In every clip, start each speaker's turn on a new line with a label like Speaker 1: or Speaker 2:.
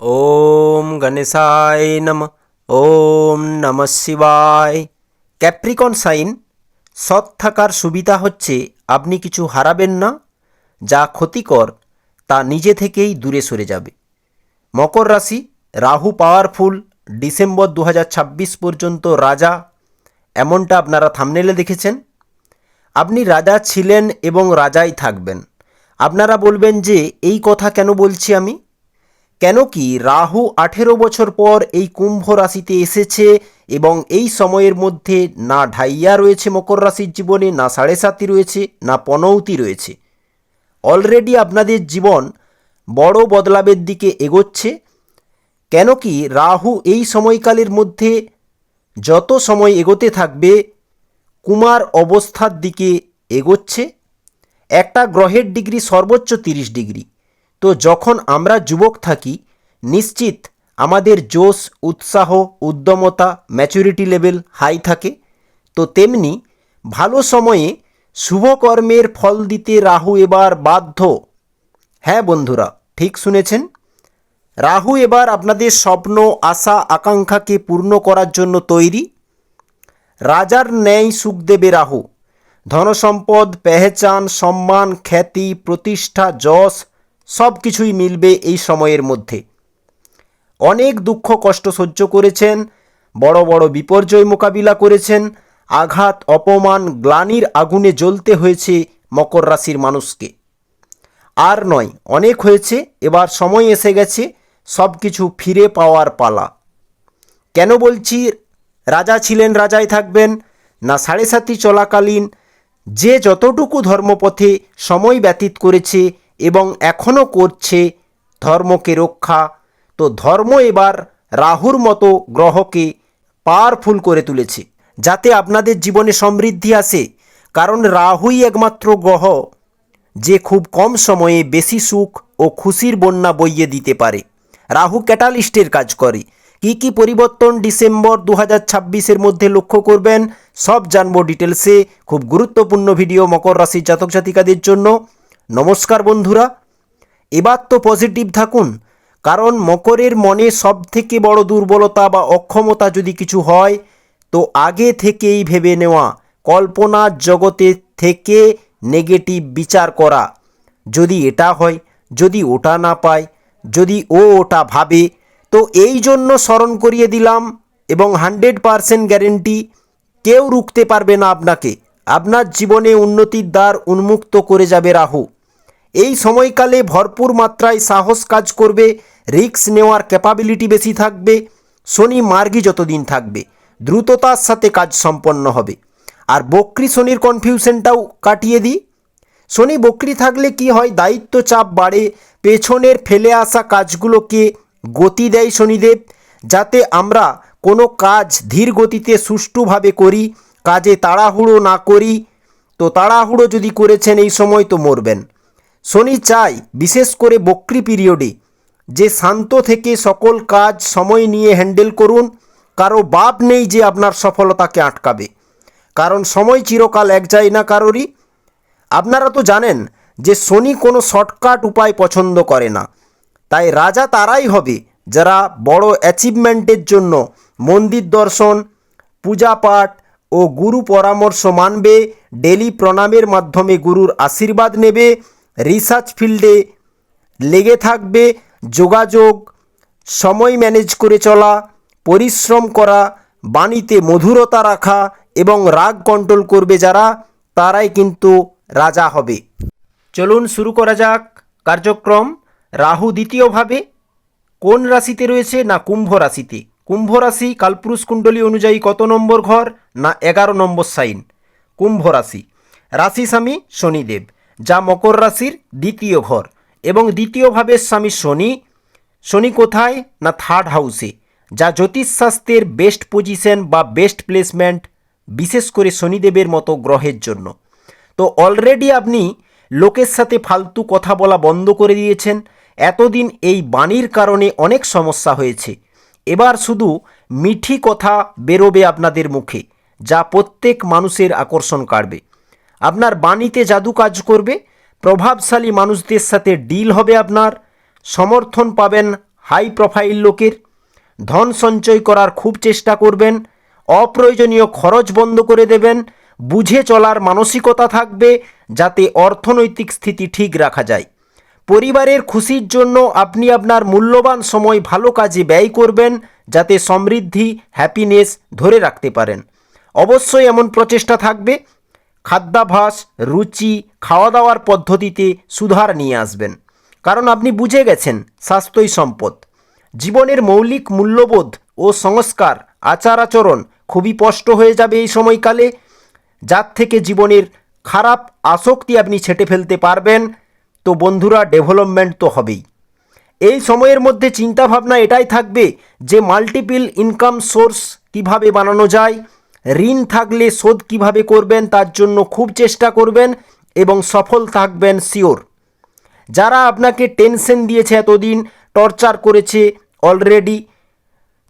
Speaker 1: ওম গণেশায় নম। ওম নম শিবায়। Capricorn sign, সৎ থাকার সুবিধা হচ্ছে আপনি কিছু হারাবেন না, যা ক্ষতিকর, তা নিজে থেকেই দূরে সরে যাবে। মকর রাশি, রাহু পাওয়ারফুল, ডিসেম্বর দু হাজার ছাব্বিশ পর্যন্ত রাজা, এমনটা আপনারা থামনেলে দেখেছেন? আপনি রাজা ছিলেন এবং রাজাই থাকবেন। আপনারা বলবেন যে, এই কথা কেন বলছি আমি? কেন কি রাহু আঠেরো বছর পর এই কুম্ভ রাশিতে এসেছে এবং এই সময়ের মধ্যে না ঢাইয়া রয়েছে মকর রাশির জীবনে, না সাড়ে সাতি রয়েছে, না পনৌতি রয়েছে। অলরেডি আপনাদের জীবন বড় বদলাবের দিকে এগোচ্ছে। কেন কি রাহু এই সময়কালের মধ্যে যত সময় এগোতে থাকবে, কুমার অবস্থার দিকে এগোচ্ছে। একটা গ্রহের ডিগ্রি সর্বোচ্চ তিরিশ ডিগ্রি। তো যখন আমরা যুবক থাকি, নিশ্চিত আমাদের জোশ, উৎসাহ, উদ্যমতা ম্যাচুরিটি লেভেল হাই থাকে। তো তেমনি ভালো সময়ে শুভকর্মের ফল দিতে রাহু এবার বাধ্য। হ্যাঁ বন্ধুরা, ঠিক শুনেছেন? রাহু এবার আপনাদের স্বপ্ন, আশা, আকাঙ্ক্ষাকে পূর্ণ করার জন্য তৈরি। রাজার ন্যায় সুখ দেবে রাহু। ধনসম্পদ, পেহেচান, সম্মান, খ্যাতি, প্রতিষ্ঠা, যশ সব কিছুই মিলবে এই সময়ের মধ্যে। অনেক দুঃখ কষ্ট সহ্য করেছেন, বড় বড় বিপর্যয় মোকাবিলা করেছেন, আঘাত, অপমান, গ্লানির আগুনে জ্বলতে হয়েছে মকর রাশির মানুষকে। আর নয়, অনেক হয়েছে, এবার সময় এসে গেছে সব কিছু ফিরে পাওয়ার পালা। কেন বলছি, রাজা ছিলেন, রাজাই থাকবেন, না সাড়ে সাতি চলাকালীন, যে যতটুকু ধর্মপথে সময় ব্যতীত করেছে এবং এখনও করছে ধর্মকে রক্ষা। তো ধর্ম এবার রাহুর মতো গ্রহকে পাওয়ারফুল করে তুলেছে, যাতে আপনাদের জীবনে সমৃদ্ধি আসে। কারণ রাহুই একমাত্র গ্রহ যে খুব কম সময়ে বেশি সুখ ও খুশির বন্যা বইয়ে দিতে পারে। রাহু ক্যাটালিস্টের কাজ করে। কি কি পরিবর্তন ডিসেম্বর দু হাজার মধ্যে লক্ষ্য করবেন, সব জানব ডিটেলসে খুব গুরুত্বপূর্ণ ভিডিও মকর রাশির জাতক জাতিকাদের জন্য। নমস্কার বন্ধুরা, এবার তো পজিটিভ থাকুন, কারণ মকরের মনে সব থেকে বড় দুর্বলতা বা অক্ষমতা যদি কিছু হয়, তো আগে থেকেই ভেবে নেওয়া কল্পনার জগতে থেকে নেগেটিভ বিচার করা। যদি এটা হয়, যদি ওটা না পায়, যদি ও ওটা ভাবে, তো এই জন্য স্মরণ করিয়ে দিলাম এবং হান্ড্রেড পারসেন্ট গ্যারেন্টি কেউ রুখতে পারবে না আপনাকে। আপনার জীবনে উন্নতির দ্বার উন্মুক্ত করে যাবে রাহু। এই সময়কালে ভরপুর মাত্রায় সাহস কাজ করবে, রিস্ক নেওয়ার ক্যাপাবিলিটি বেশি থাকবে, শনি মার্গী যতদিন থাকবে, দ্রুততার সাথে কাজ সম্পন্ন হবে। আর বক্রি শনির কনফিউশনটাও কাটিয়ে দিই। শনি বক্রি থাকলে কি হয়, দায়িত্ব চাপ বাড়ে, পেছনের ফেলে আসা কাজগুলোকে গতি দেয় শনিদেব, যাতে আমরা কোনো কাজ ধীর গতিতে সুষ্ঠুভাবে করি, কাজে তাড়াহুড়ো না করি। তো তাড়াহুড়ো যদি করেছেন এই সময় তো মরবেন। শনি চাই বিশেষ করে বক্রি পিরিয়ডে, যে শান্ত থেকে সকল কাজ সময় নিয়ে হ্যান্ডেল করুন, কারও বাপ নেই যে আপনার সফলতাকে আটকাবে। কারণ সময় চিরকাল এক যায় না কারোরই। আপনারা তো জানেন যে শনি কোনো শর্টকাট উপায় পছন্দ করে না। তাই রাজা তারাই হবে যারা বড় অ্যাচিভমেন্টের জন্য মন্দির দর্শন, পূজা পাঠ ও গুরু পরামর্শ মানবে ডেলি প্রণামের মাধ্যমে গুরুর আশীর্বাদ নেবে রিসার্চ ফিল্ডে লেগে থাকবে যোগাযোগ, সময় ম্যানেজ করে চলা, পরিশ্রম করা, বাণীতে মধুরতা রাখা এবং রাগ কন্ট্রোল করবে যারা, তারাই কিন্তু রাজা হবে। চলুন শুরু করা যাক কার্যক্রম। রাহু দ্বিতীয়ভাবে, কোন রাশিতে রয়েছে না কুম্ভ রাশিতে? কুম্ভ রাশি কালপুরুষ কুণ্ডলী অনুযায়ী কত নম্বর ঘর না এগারো নম্বর সাইন? কুম্ভ রাশি। রাশি স্বামী শনিদেব। যা মকর রাশির দ্বিতীয় ঘর এবং দ্বিতীয়ভাবে স্বামী শনি। শনি কোথায়? না থার্ড হাউসে যা জ্যোতিষশাস্ত্রের বেস্ট পজিশন বা বেস্ট প্লেসমেন্ট বিশেষ করে শনিদেবের মতো গ্রহের জন্য। তো অলরেডি আপনি লোকের সাথে ফালতু কথা বলা বন্ধ করে দিয়েছেন। এতদিন এই বাণীর কারণে অনেক সমস্যা হয়েছে। এবার শুধু মিঠি কথা বেরোবে আপনাদের মুখে, যা প্রত্যেক মানুষের আকর্ষণ কাড়বে আপনার বাণীতে জাদু কাজ করবে, প্রভাবশালী মানুষদের সাথে ডিল হবে আপনার, সমর্থন পাবেন হাই প্রোফাইল লোকের, ধন সঞ্চয় করার খুব চেষ্টা করবেন, অপ্রয়োজনীয় খরচ বন্ধ করে দেবেন, বুঝে চলার মানসিকতা থাকবে যাতে অর্থনৈতিক স্থিতি ঠিক রাখা যায়। পরিবারের খুশির জন্য আপনি আপনার মূল্যবান সময় ভালো কাজে ব্যয় করবেন যাতে সমৃদ্ধি হ্যাপিনেস ধরে রাখতে পারেন। অবশ্যই এমন প্রচেষ্টা থাকবে খাদ্যাভাস রুচি খাওয়া দাওয়ার পদ্ধতিতে সুধার নিয়ে আসবেন। কারণ আপনি বুঝে গেছেন স্বাস্থ্যই সম্পদ। জীবনের মৌলিক মূল্যবোধ ও সংস্কার আচার আচরণ খুবই স্পষ্ট হয়ে যাবে এই সময়কালে, যার থেকে জীবনের খারাপ আসক্তি আপনি ছেটে ফেলতে পারবেন। তো বন্ধুরা, ডেভেলপমেন্ট তো হবেই। এই সময়ের মধ্যে চিন্তাভাবনা এটাই থাকবে যে মাল্টিপল ইনকাম সোর্স কীভাবে বানানো যায় ঋণ থাকলে শোধ কীভাবে করবেন তার জন্য খুব চেষ্টা করবেন এবং সফল থাকবেন শিওর। যারা আপনাকে টেনশন দিয়েছে এতদিন, টর্চার করেছে অলরেডি,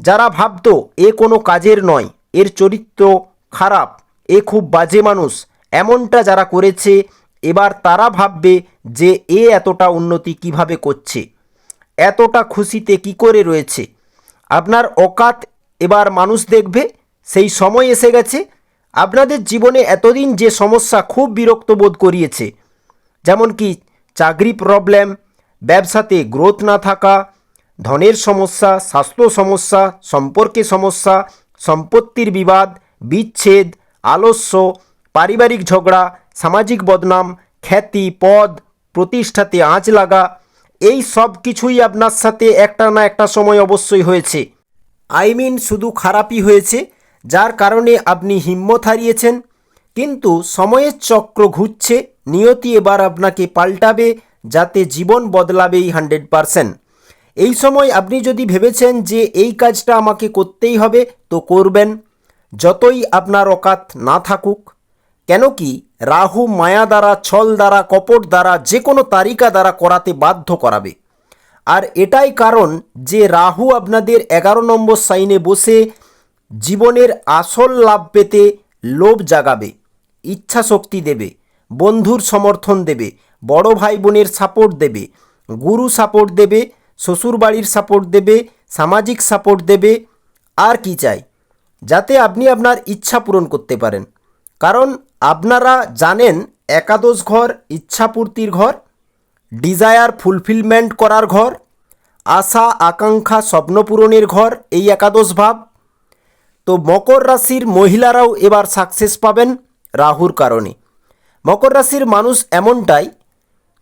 Speaker 1: যারা ভাবতো এ কোনো কাজের নয়, এর চরিত্র খারাপ, এ খুব বাজে মানুষ, এমনটা যারা করেছে, এবার তারা ভাববে যে এ এতটা উন্নতি কীভাবে করছে, এতটা খুশিতে কি করে রয়েছে। আপনার অকাত এবার মানুষ দেখবে সেই সময় এসে গেছে। আপনাদের জীবনে এতদিন যে সমস্যা খুব বিরক্ত বোধ করিয়েছে, যেমন কি চাকরি প্রবলেম ব্যবসাতে গ্রোথ না থাকা, ধনের সমস্যা, স্বাস্থ্য সমস্যা, সম্পর্কে সমস্যা, সম্পত্তির বিবাদ, বিচ্ছেদ, আলস্য, পারিবারিক ঝগড়া, সামাজিক বদনাম, খ্যাতি, পদ, প্রতিষ্ঠাতে আঁচ লাগা, এই সব কিছুই আপনার সাথে একটা না একটা সময় অবশ্যই হয়েছে। আই মিন শুধু খারাপই হয়েছে যার কারণে আপনি হিম্মত হারিয়েছেন। কিন্তু সময়ের চক্র ঘুরছে, নিয়তি এবার আপনাকে পাল্টাবে, যাতে জীবন বদলাবেই হান্ড্রেড পারসেন্ট। এই সময় আপনি যদি ভেবেছেন যে এই কাজটা আমাকে করতেই হবে, তো করবেন। যতই আপনার অকাত না থাকুক। কেন কি, রাহু মায়া দ্বারা, ছল দ্বারা, কপট দ্বারা, যে কোনো তারিকা দ্বারা করাতে বাধ্য করাবে। আর এটাই কারণ যে রাহু আপনাদের এগারো নম্বর সাইনে বসে জীবনের আসল লাভ পেতে লোভ জাগাবে ইচ্ছা শক্তি দেবে, বন্ধুর সমর্থন দেবে, বড় ভাই বোনের সাপোর্ট দেবে, গুরু সাপোর্ট দেবে, শ্বশুরবাড়ির সাপোর্ট দেবে, সামাজিক সাপোর্ট দেবে, আর কি চাই, যাতে আপনি আপনার ইচ্ছা পূরণ করতে পারেন। কারণ আপনারা জানেন একাদশ ঘর, ইচ্ছাপূর্তির ঘর ডিজায়ার ফুলফিলমেন্ট করার ঘর, আশা, আকাঙ্ক্ষা স্বপ্নপূরণের ঘর, এই একাদশ ভাব তো মকর রাশির মহিলারাও এবার সাকসেস পাবেন রাহুর কারণে। মকর রাশির মানুষ এমনটাই,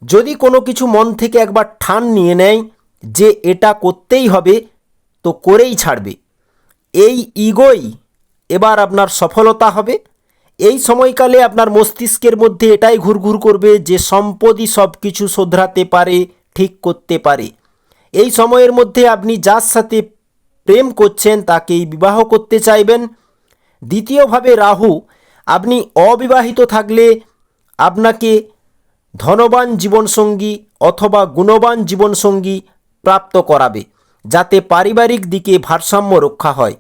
Speaker 1: যদি কোনো কিছু মন থেকে একবার ঠান নিয়ে নেয় যে এটা করতেই হবে, তো করেই ছাড়বে। এই ইগোই এবার আপনার সফলতা হবে। এই সময়কালে আপনার মস্তিষ্কের মধ্যে এটাই ঘুরঘুর করবে যে সম্পদই সব কিছু শোধরাতে পারে, ঠিক করতে পারে। এই সময়ের মধ্যে আপনি যার সাথে প্রেম করছেন, তাকেই বিবাহ করতে চাইবেন। দ্বিতীয়ভাবে, রাহু, আপনি অবিবাহিত থাকলে আপনাকে ধনবান জীবনসঙ্গী অথবা গুণবান জীবনসঙ্গী প্রাপ্ত করাবে, যাতে পারিবারিক দিকে ভারসাম্য রক্ষা হয়।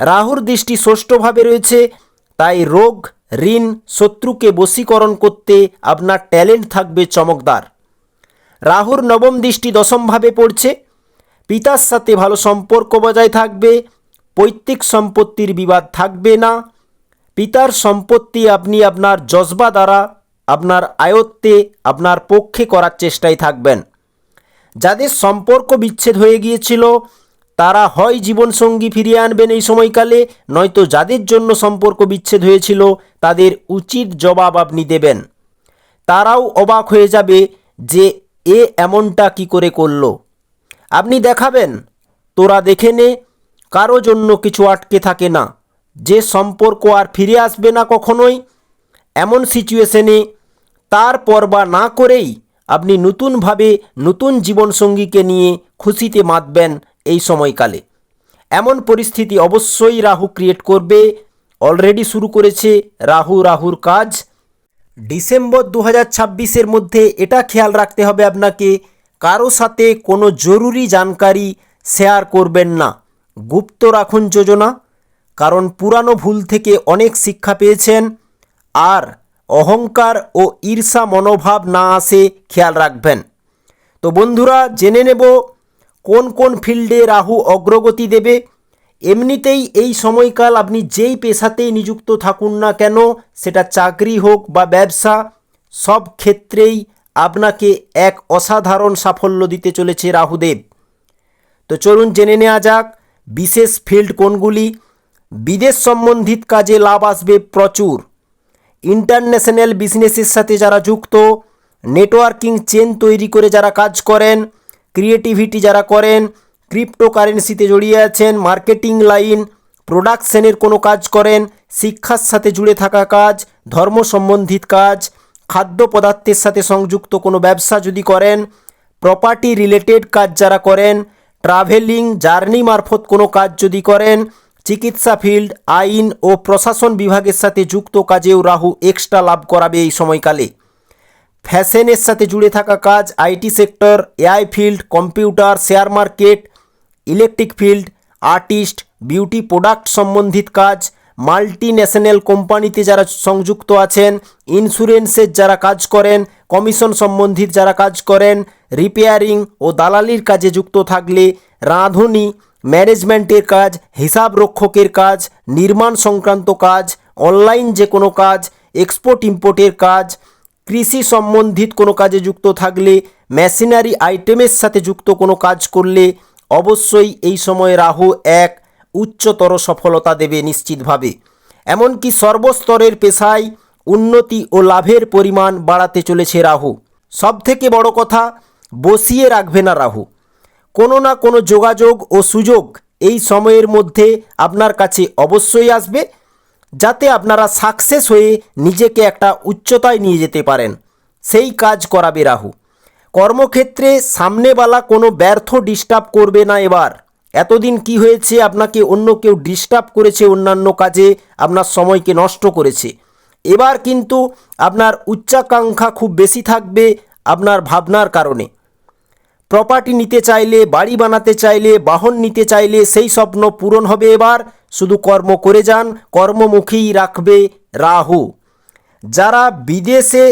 Speaker 1: রাহুর দৃষ্টি ষষ্ঠভাবে রয়েছে, তাই রোগ, ঋণ, শত্রুকে বশীকরণ করতে আপনার ট্যালেন্ট থাকবে চমকদার। রাহুর নবম দৃষ্টি দশমভাবে পড়ছে পিতার সাথে ভালো সম্পর্ক বজায় থাকবে, পৈতৃক সম্পত্তির বিবাদ থাকবে না। পিতার সম্পত্তি আপনি আপনার জজবা দ্বারা, আপনার আয়ত্তে, আপনার পক্ষে করার চেষ্টায় থাকবেন। যাদের সম্পর্ক বিচ্ছেদ হয়ে গিয়েছিল, তারা হয় জীবনসঙ্গী ফিরিয়ে আনবেন এই সময়কালে, নয়তো যাদের জন্য সম্পর্ক বিচ্ছেদ হয়েছিল, তাদের উচিত জবাব আপনি দেবেন। তারাও অবাক হয়ে যাবে যে, এ এমনটা কি করে করল? আপনি দেখাবেন। তোরা দেখে নে, কারও জন্য কিছু আটকে থাকে না। যে সম্পর্ক আর ফিরে আসবে না কখনোই। এমন সিচুয়েশনে তার পরবা না করেই আপনি নতুনভাবে নতুন জীবনসঙ্গীকে নিয়ে খুশিতে মাতবেন এই সময়কালে। এমন পরিস্থিতি অবশ্যই রাহু ক্রিয়েট করবে। অলরেডি শুরু করেছে রাহু রাহুর কাজ। ডিসেম্বর দু হাজার মধ্যে এটা খেয়াল রাখতে হবে আপনাকে। কারও সাথে কোনো জরুরি জানকারি শেয়ার করবেন না। গুপ্ত রাখুন যোজনা, কারণ পুরানো ভুল থেকে অনেক শিক্ষা পেয়েছেন, আর অহংকার ও ঈর্ষা মনোভাব না আসে খেয়াল রাখবেন। তো বন্ধুরা, জেনে নেব কোন কোন ফিল্ডে রাহু অগ্রগতি দেবে। এমনিতেই এই সময়কাল আপনি যেই পেশাতেই নিযুক্ত থাকুন না কেন, সেটা চাকরি হোক বা ব্যবসা, সব ক্ষেত্রেই আপনাকে এক অসাধারণ সাফল্য দিতে চলেছে রাহুদেব। তো চলুন জেনে নেওয়া যাক, বিশেষ ফিল্ড কোনগুলি? বিদেশ সম্বন্ধিত কাজে লাভ আসবে প্রচুর। ইন্টারন্যাশনাল বিজনেসের সাথে যারা যুক্ত, নেটওয়ার্কিং চেন তৈরি করে যারা কাজ করেন, ক্রিয়েটিভিটি যারা করেন, ক্রিপ্টোকারেন্সিতে জড়িয়ে আছেন, মার্কেটিং লাইন, প্রোডাকশনের কোনো কাজ করেন, শিক্ষার সাথে জুড়ে থাকা কাজ, ধর্ম সম্বন্ধিত কাজ খাদ্য পদার্থের সাথে সংযুক্ত কোনো ব্যবসা যদি করেন প্রপার্টি রিলেটেড কাজ যারা করেন ট্রাভেলিং জার্নি মারফত কোনো কাজ যদি করেন, চিকিৎসা ফিল্ড আইন ও প্রশাসন বিভাগের সাথে যুক্ত কাজেও রাহু এক্সট্রা লাভ করাবে এই সময়কালে। ফ্যাশনের সাথে জুড়ে থাকা কাজ, IT sector AI field computer share market electric field artist beauty product সম্বন্ধিত কাজ মাল্টি ন্যাশনাল কোম্পানিতে যারা সংযুক্ত আছেন ইন্স্যুরেন্সের যারা কাজ করেন কমিশন সম্বন্ধিত যারা কাজ করেন রিপেয়ারিং ও দালালির কাজে যুক্ত থাকলে রাঁধুনি, ম্যানেজমেন্টের কাজ, হিসাব রক্ষকের কাজ, নির্মাণ সংক্রান্ত কাজ অনলাইন যে কোনো কাজ এক্সপোর্ট ইম্পোর্টের কাজ, কৃষি সম্বন্ধিত কোনো কাজে যুক্ত থাকলে মেশিনারি আইটেমের সাথে যুক্ত কোনো কাজ করলে অবশ্যই এই সময় রাহু এক উচ্চতর সফলতা দেবে নিশ্চিতভাবে। এমনকি সর্বস্তরের পেশায় উন্নতি ও লাভের পরিমাণ বাড়াতে চলেছে রাহু। সবথেকে বড় কথা, বসিয়ে রাখবে না রাহু। কোনো না কোনো যোগাযোগ ও সুযোগ এই সময়ের মধ্যে আপনার কাছে অবশ্যই আসবে, যাতে আপনারা সাকসেস হয়ে নিজেকে একটা উচ্চতায় নিয়ে যেতে পারেন। সেই কাজ করাবে রাহু। কর্মক্ষেত্রে সামনেওয়ালা কোনো ব্যর্থ ডিস্টার্ব করবে না এবার। এতদিন কি হয়েছে? আপনাকে অন্য কেউ ডিস্টার্ব করেছে অন্যান্য কাজে, আপনার সময়কে নষ্ট করেছে। এবার কিন্তু আপনার উচ্চাকাঙ্ক্ষা খুব বেশি থাকবে আপনার ভাবনার কারণে। প্রপার্টি নিতে চাইলে, বাড়ি বানাতে চাইলে, বাহন নিতে চাইলে সেই স্বপ্ন পূরণ হবে এবার। শুধু কর্ম করে যান কর্মমুখী রাখবে রাহু। যারা বিদেশে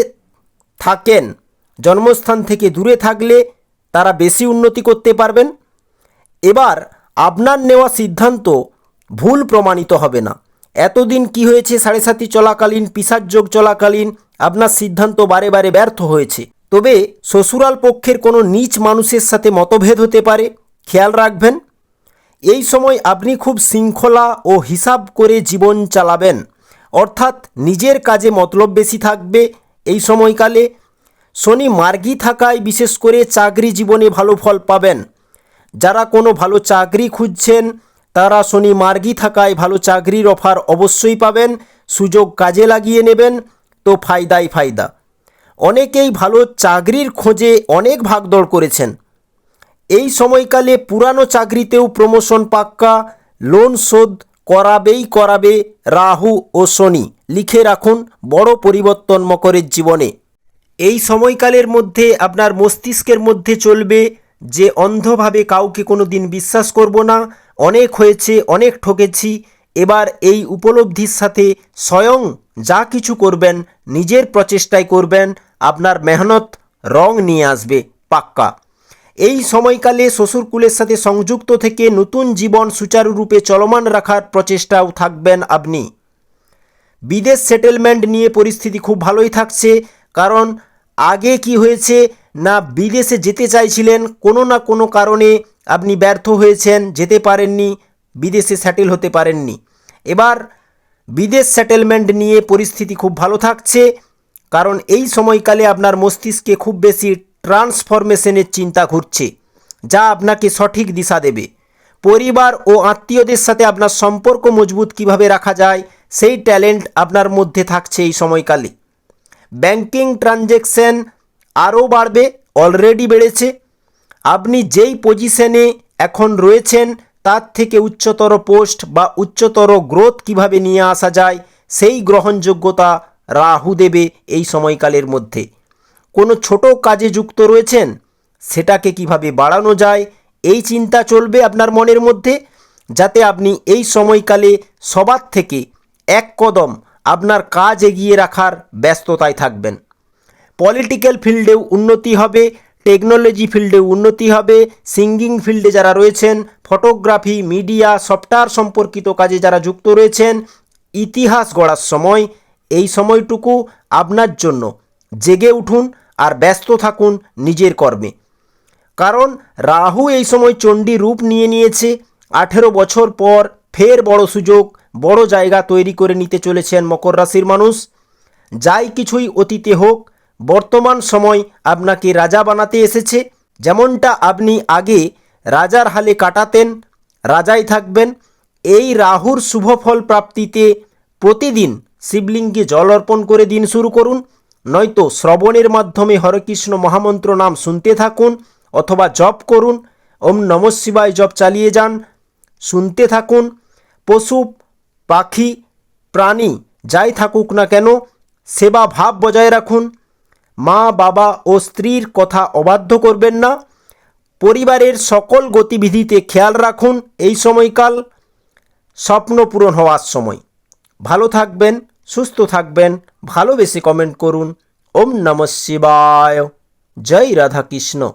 Speaker 1: থাকেন, জন্মস্থান থেকে দূরে থাকলে তারা বেশি উন্নতি করতে পারবেন। এবার আপনার নেওয়া সিদ্ধান্ত ভুল প্রমাণিত হবে না। এতদিন কি হয়েছে? সাড়ে সাতি চলাকালীন পিসার যোগ চলাকালীন আপনার সিদ্ধান্ত বারে বারে ব্যর্থ হয়েছে। তবে শ্বশুরাল পক্ষের কোনো নিচ মানুষের সাথে মতভেদ হতে পারে? খেয়াল রাখবেন, এই সময় আপনি খুব শৃঙ্খলা ও হিসাব করে জীবন চালাবেন। অর্থাৎ নিজের কাজে মতলব বেশি থাকবে। এই সময়কালে শনি মার্গী থাকায় বিশেষ করে চাকরি জীবনে ভালো ফল পাবেন। যারা কোনো ভালো চাকরি খুঁজছেন, তারা শনি মার্গি থাকায় ভালো চাকরির অফার অবশ্যই পাবেন, সুযোগ কাজে লাগিয়ে নেবেন, তো ফায়দাই ফায়দা। অনেকেই ভালো চাকরির খোঁজে অনেক ভাগদৌড় করেছেন। এই সময়কালে পুরানো চাকরিতেও প্রমোশন পাক্কা, লোন শোধ করাবেই করাবে রাহু ও শনি। লিখে রাখুন, বড় পরিবর্তন মকরের জীবনে। এই সময়কালের মধ্যে আপনার মস্তিষ্কের মধ্যে চলবে যে অন্ধভাবে কাউকে কোনো দিন বিশ্বাস করব না, অনেক হয়েছে, অনেক ঠকেছি, এবার এই উপলব্ধির সাথে স্বয়ং যা কিছু করবেন, নিজের প্রচেষ্টায় করবেন, আপনার মেহনত রং নিয়ে আসবে, পাক্কা। এই সময়কালে শ্বশুরকুলের সাথে সংযুক্ত থেকে নতুন জীবন সুচারুরূপে চলমান রাখার প্রচেষ্টাও থাকবেন আপনি। বিদেশ সেটেলমেন্ট নিয়ে পরিস্থিতি খুব ভালোই থাকছে, কারণ আগে কি হয়েছে না বিদেশে যেতে চাইছিলেন, কোনো না কোনো কারণে আপনি ব্যর্থ হয়েছেন, যেতে পারেননি, বিদেশে সেটেল হতে পারেননি। এবার বিদেশ সেটেলমেন্ট নিয়ে পরিস্থিতি খুব ভালো থাকছে, কারণ এই সময়কালে আপনার মস্তিষ্কে খুব বেশি ট্রান্সফরমেশনের চিন্তা ঘুরছে, যা আপনাকে সঠিক দিশা দেবে। পরিবার ও আত্মীয়দের সাথে আপনার সম্পর্ক মজবুত কীভাবে রাখা যায়, সেই ট্যালেন্ট আপনার মধ্যে থাকছে এই সময়কালে। ব্যাংকিং ট্রানজ্যাকশন আরও বাড়বে অলরেডি বেড়েছে। আপনি যেই পজিশনে এখন রয়েছেন, তার থেকে উচ্চতর পোস্ট বা উচ্চতর গ্রোথ কীভাবে নিয়ে আসা যায়, সেই গ্রহণযোগ্যতা রাহু দেবে এই সময়কালের মধ্যে। কোনো ছোট কাজে যুক্ত রয়েছেন? সেটাকে কীভাবে বাড়ানো যায়, এই চিন্তা চলবে আপনার মনের মধ্যে, যাতে আপনি এই সময়কালে সবার থেকে এক কদম আপনার কাজ এগিয়ে রাখার ব্যস্ততায় থাকবেন। পলিটিক্যাল ফিল্ডেও উন্নতি হবে টেকনোলজি ফিল্ডে উন্নতি হবে সিঙ্গিং ফিল্ডে যারা রয়েছেন ফটোগ্রাফি মিডিয়া সফটওয়্যার সম্পর্কিত কাজে যারা যুক্ত রয়েছেন, ইতিহাস গড়ার সময়, এই সময়টুকু আপনার জন্য। জেগে উঠুন আর ব্যস্ত থাকুন নিজের কর্মে। কারণ রাহু এই সময় চণ্ডী রূপ নিয়ে নিয়েছে, আঠেরো বছর পর ফের বড় সুযোগ, বড় জায়গা তৈরি করে নিতে চলেছেন মকর রাশির মানুষ। যাই কিছুই অতীতে হোক বর্তমান সময় আপনাকে রাজা বানাতে এসেছে। যেমনটা আপনি আগে রাজার হালে কাটাতেন, রাজাই থাকবেন। এই রাহুর শুভ ফল প্রাপ্তিতে প্রতিদিন শিবলিঙ্গে জল অর্পণ করে দিন শুরু করুন। নয়তো শ্রবণের মাধ্যমে হরেকৃষ্ণ মহামন্ত্র নাম শুনতে থাকুন অথবা জপ করুন। ওম নম শিবায় জপ চালিয়ে যান, শুনতে থাকুন। পশু, পাখি, প্রাণী যাই থাকুক না কেন, সেবা ভাব বজায় রাখুন। মা, বাবা ও স্ত্রীর কথা অবাধ্য করবেন না। পরিবারের সকল গতিবিধিতে খেয়াল রাখুন এই সময়কাল। স্বপ্ন পূরণ হওয়ার সময়। ভালো থাকবেন, সুস্থ থাকবেন, ভালোবেসে কমেন্ট করুন। ওম নম শিবায়। জয় রাধাকৃষ্ণ।